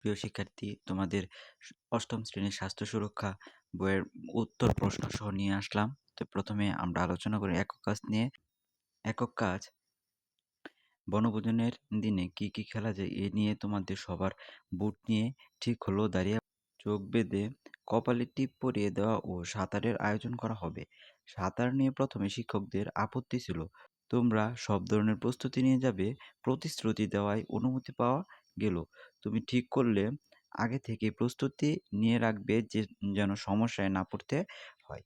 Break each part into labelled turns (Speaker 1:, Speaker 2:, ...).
Speaker 1: প্রিয় শিক্ষার্থী, তোমাদের অষ্টম শ্রেণির স্বাস্থ্য সুরক্ষা বইয়ের উত্তর প্রশ্ন সহ নিয়ে আসলাম। তো প্রথমে আমরা আলোচনা করি একক কাজ নিয়ে। একক কাজ, বনভোজনের দিনে কি কি খেলা যায় এ নিয়ে তোমাদের সবার বুট নিয়ে ঠিক হলো, দাঁড়িয়ে চোখ বেঁধে কপালে টিপ পরিয়ে দেওয়া ও সাঁতারের আয়োজন করা হবে। সাঁতার নিয়ে প্রথমে শিক্ষকদের আপত্তি ছিল। তোমরা সব ধরনের প্রস্তুতি নিয়ে যাবে, প্রতিশ্রুতি দেওয়ায় অনুমতি পাওয়া গেল। তুমি ঠিক করলে, আগে থেকে প্রস্তুতি নিয়ে রাখবে যে, যেন সমস্যায় না পড়তে হয়।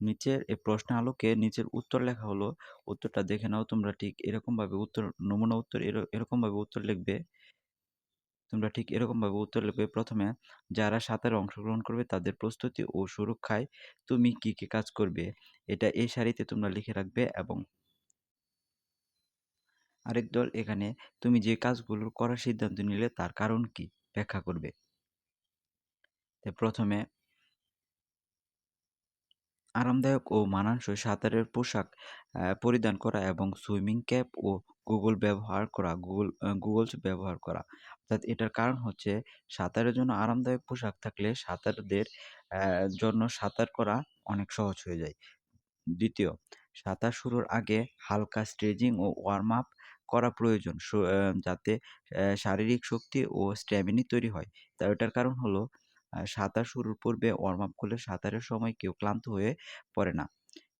Speaker 1: নিচের এই প্রশ্ন আলোকে নিচের উত্তর লেখা হলো, উত্তরটা দেখে নাও তোমরা ঠিক এরকমভাবে উত্তর, নমুনা উত্তর এর- এরকমভাবে উত্তর লিখবে। তোমরা ঠিক এরকমভাবে উত্তর লিখবে। প্রথমে, যারা সাঁতারে অংশগ্রহণ করবে তাদের প্রস্তুতি ও সুরক্ষায় তুমি কি কি কাজ করবে, এটা এই সারিতে তোমরা লিখে রাখবে এবং আরেক দল এখানে তুমি যে কাজগুলো করার সিদ্ধান্ত নিলে তার কারণ কি? ব্যাখ্যা করবে। তো প্রথমে আরামদায়ক ও মানানসই সাঁতারের পোশাক পরিধান করা এবং সুইমিং ক্যাপ ও গুগল ব্যবহার করা, গুগল গুগলস ব্যবহার করা। অর্থাৎ এটার কারণ হচ্ছে সাঁতারের জন্য আরামদায়ক পোশাক থাকলে সাঁতারদের জন্য সাঁতার করা অনেক সহজ হয়ে যায়। দ্বিতীয়, সাঁতার শুরুর আগে হালকা স্ট্রেচিং ও ওয়ার্ম আপ করা প্রয়োজন। যাতে শারীরিক শক্তি ও স্ট্যামিনি তৈরি হয়। তা এটার কারণ হলো সাঁতার শুরুর পূর্বে ওয়ার্ম আপ করলে সাঁতারের সময় কেউ ক্লান্ত হয়ে পড়ে না।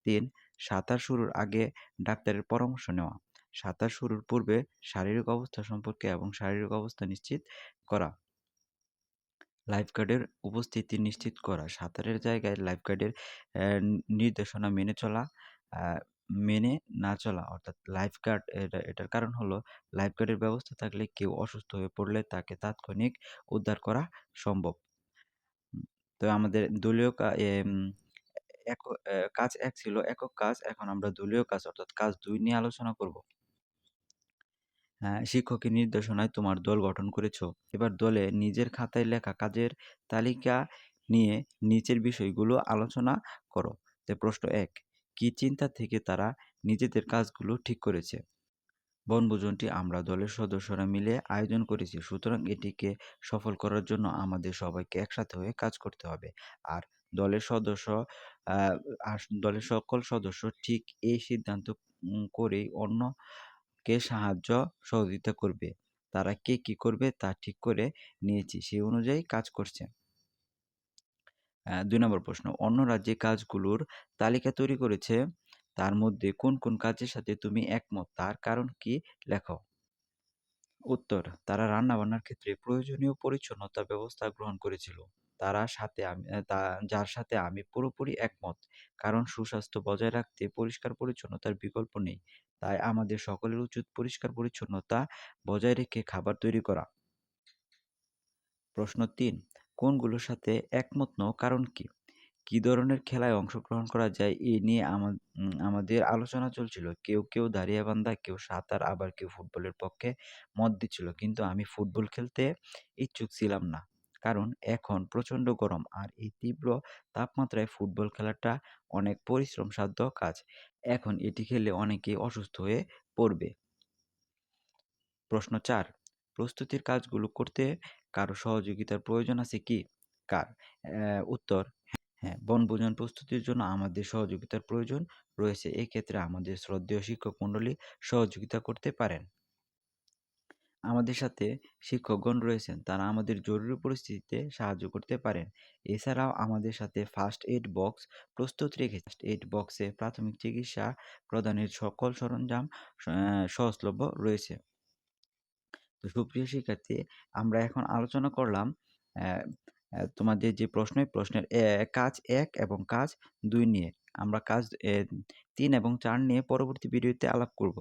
Speaker 1: তিন, সাঁতার শুরুর আগে ডাক্তারের পরামর্শ নেওয়া। সাঁতার শুরুর পূর্বে শারীরিক অবস্থা সম্পর্কে এবং শারীরিক অবস্থা নিশ্চিত করা। লাইফগার্ডের উপস্থিতি নিশ্চিত করা। সাঁতারের জায়গায় লাইফগার্ডের নির্দেশনা মেনে চলা। মেনে না চলা অর্থাৎ লাইফগার্ড এটা এটার কারণ হলো লাইফগার্ডের ব্যবস্থা থাকলে কেউ অসুস্থ হয়ে পড়লে তাকে তাৎক্ষণিক উদ্ধার করা সম্ভব। তো আমাদের দলীয় কা- এক কাজ এক ছিল একক কাজ। এখন আমরা দলীয় কাজ অর্থাৎ কাজ দুই নিয়ে আলোচনা করব। হ্যাঁ, শিক্ষকের নির্দেশনায় তোমার দল গঠন করেছ। এবার দলে নিজের খাতায় লেখা কাজের তালিকা নিয়ে নিচের বিষয়গুলো আলোচনা করো। প্রশ্ন এক কি চিন্তা থেকে তারা নিজেদের কাজগুলো ঠিক করেছে? বনভোজনটি আমরা দলের সদস্যরা মিলে আয়োজন করেছি। সুতরাং এটিকে সফল করার জন্য আমাদের সবাইকে একসাথে হয়ে কাজ করতে হবে। আর দলের সদস্য দলের সকল সদস্য ঠিক এই সিদ্ধান্ত করেই অন্য কে সাহায্য সহযোগিতা করবে। তারা কে কি করবে তা ঠিক করে নিয়েছি। সেই অনুযায়ী কাজ করছে। দুই নম্বর প্রশ্ন, অন্য রাজ্যে কাজগুলোর তালিকা তৈরি করেছে, তার মধ্যে কোন কোন কাজের সাথে তুমি একমত? তার কারণ কি? লেখো। উত্তর, তারা রান্নাবান্নার ক্ষেত্রে প্রয়োজনীয় পরিচ্ছন্নতা ব্যবস্থা গ্রহণ করেছিল। তারা সাথে আমি যার সাথে আমি পুরোপুরি একমত, কারণ সুস্বাস্থ্য বজায় রাখতে পরিষ্কার পরিচ্ছন্নতার বিকল্প নেই। তাই আমাদের সকলের উচিত পরিষ্কার পরিচ্ছন্নতা বজায় রেখে খাবার তৈরি করা। প্রশ্ন তিন কোনগুলোর সাথে একমত নও? কারণ কি? কি ধরনের খেলায় অংশগ্রহণ করা যায় এ নিয়ে আমাদের আলোচনা চলছিল। কেউ কেউ দাঁড়িয়াবান্ধা, কেউ সাঁতার, আবার কেউ ফুটবলের পক্ষে মত দিচ্ছিল। কিন্তু আমি ফুটবল খেলতে ইচ্ছুক ছিলাম না। কারণ এখন প্রচণ্ড গরম আর এই তীব্র তাপমাত্রায় ফুটবল খেলাটা অনেক পরিশ্রম সাধ্য কাজ। এখন এটি খেলে অনেকেই অসুস্থ হয়ে পড়বে। প্রশ্ন চার প্রস্তুতির কাজগুলো করতে কারও সহযোগিতার প্রয়োজন আছে কি? কার? উত্তর হ্যাঁ বনভোজন প্রস্তুতির জন্য আমাদের সহযোগিতার প্রয়োজন রয়েছে। এক্ষেত্রে আমাদের শ্রদ্ধেয় শিক্ষক মণ্ডলী সহযোগিতা করতে পারেন। আমাদের সাথে শিক্ষকগণ রয়েছেন, তারা আমাদের জরুরি পরিস্থিতিতে সাহায্য করতে পারেন। এছাড়াও আমাদের সাথে ফার্স্ট এইড বক্স প্রস্তুত রেখে ফার্স্ট এইড বক্সে প্রাথমিক চিকিৎসা প্রদানের সকল সরঞ্জাম সহজলভ্য রয়েছে। তো সুপ্রিয় শিক্ষার্থী, আমরা এখন আলোচনা করলাম তোমাদের যে প্রশ্ন প্রশ্নের কাজ এক এবং কাজ দুই নিয়ে। আমরা কাজ তিন এবং চার নিয়ে পরবর্তী ভিডিওতে আলাপ করব।